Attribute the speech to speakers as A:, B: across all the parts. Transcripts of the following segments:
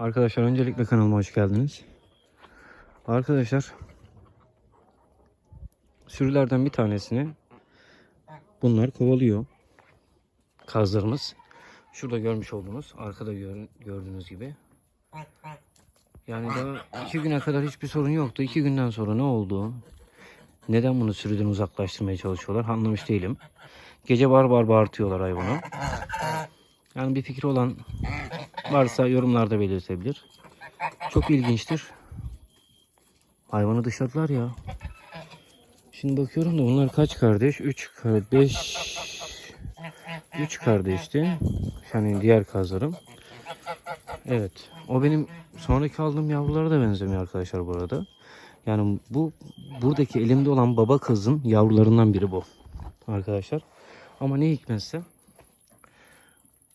A: Arkadaşlar öncelikle kanalıma hoş geldiniz. Arkadaşlar sürülerden bir tanesini bunlar kovalıyor. Kazlarımız. Şurada görmüş olduğunuz arkada gör- gördüğünüz gibi. Yani daha iki güne kadar hiçbir sorun yoktu. İki günden sonra ne oldu? Neden bunu sürüden uzaklaştırmaya çalışıyorlar anlamış değilim. Gece bar bar bağırtıyorlar hayvanı. Yani bir fikri olan varsa yorumlarda belirtebilir. Çok ilginçtir. Hayvanı dışladılar ya. Şimdi bakıyorum da bunlar kaç kardeş? 3 kardeş. 3 kardeşti. Yani diğer kazlarım. Evet. O benim sonraki aldığım yavrulara da benzemiyor arkadaşlar bu arada. Yani bu buradaki elimde olan baba kızın yavrularından biri bu. Arkadaşlar. Ama ne hikmetse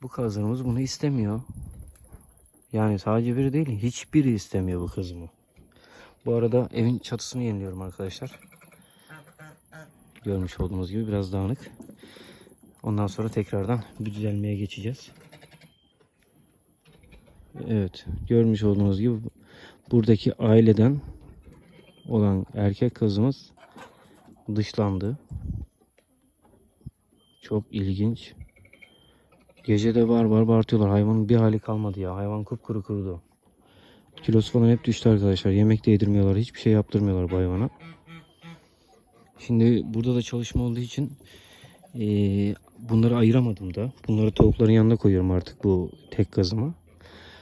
A: bu kazlarımız bunu istemiyor. Yani sadece biri değil, hiçbiri istemiyor bu kızımı. Bu arada evin çatısını yeniliyorum arkadaşlar. Görmüş olduğunuz gibi biraz dağınık. Ondan sonra tekrardan bir düzelmeye geçeceğiz. Evet, görmüş olduğunuz gibi buradaki aileden olan erkek kızımız dışlandı. Çok ilginç. Gece de var var bağırtıyorlar. Hayvanın bir hali kalmadı ya. Hayvan kupkuru kurudu. Kilosu falan hep düştü arkadaşlar. Yemek de yedirmiyorlar. Hiçbir şey yaptırmıyorlar bu hayvana. Şimdi burada da çalışma olduğu için eee, bunları ayıramadım da. Bunları tavukların yanına koyuyorum artık bu tek gazıma.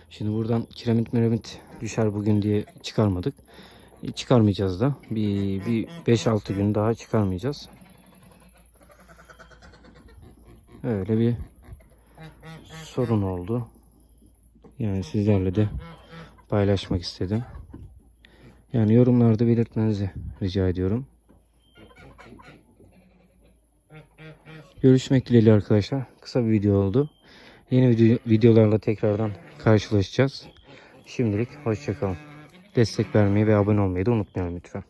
A: Şimdi buradan kiremit miremit düşer bugün diye çıkarmadık. E, çıkarmayacağız da. Bir, bir 5-6 gün daha çıkarmayacağız. Öyle bir sorun oldu. Yani sizlerle de paylaşmak istedim. Yani yorumlarda belirtmenizi rica ediyorum. Görüşmek dileğiyle arkadaşlar. Kısa bir video oldu. Yeni video, videolarla tekrardan karşılaşacağız. Şimdilik hoşçakalın. Destek vermeyi ve abone olmayı da unutmayalım lütfen.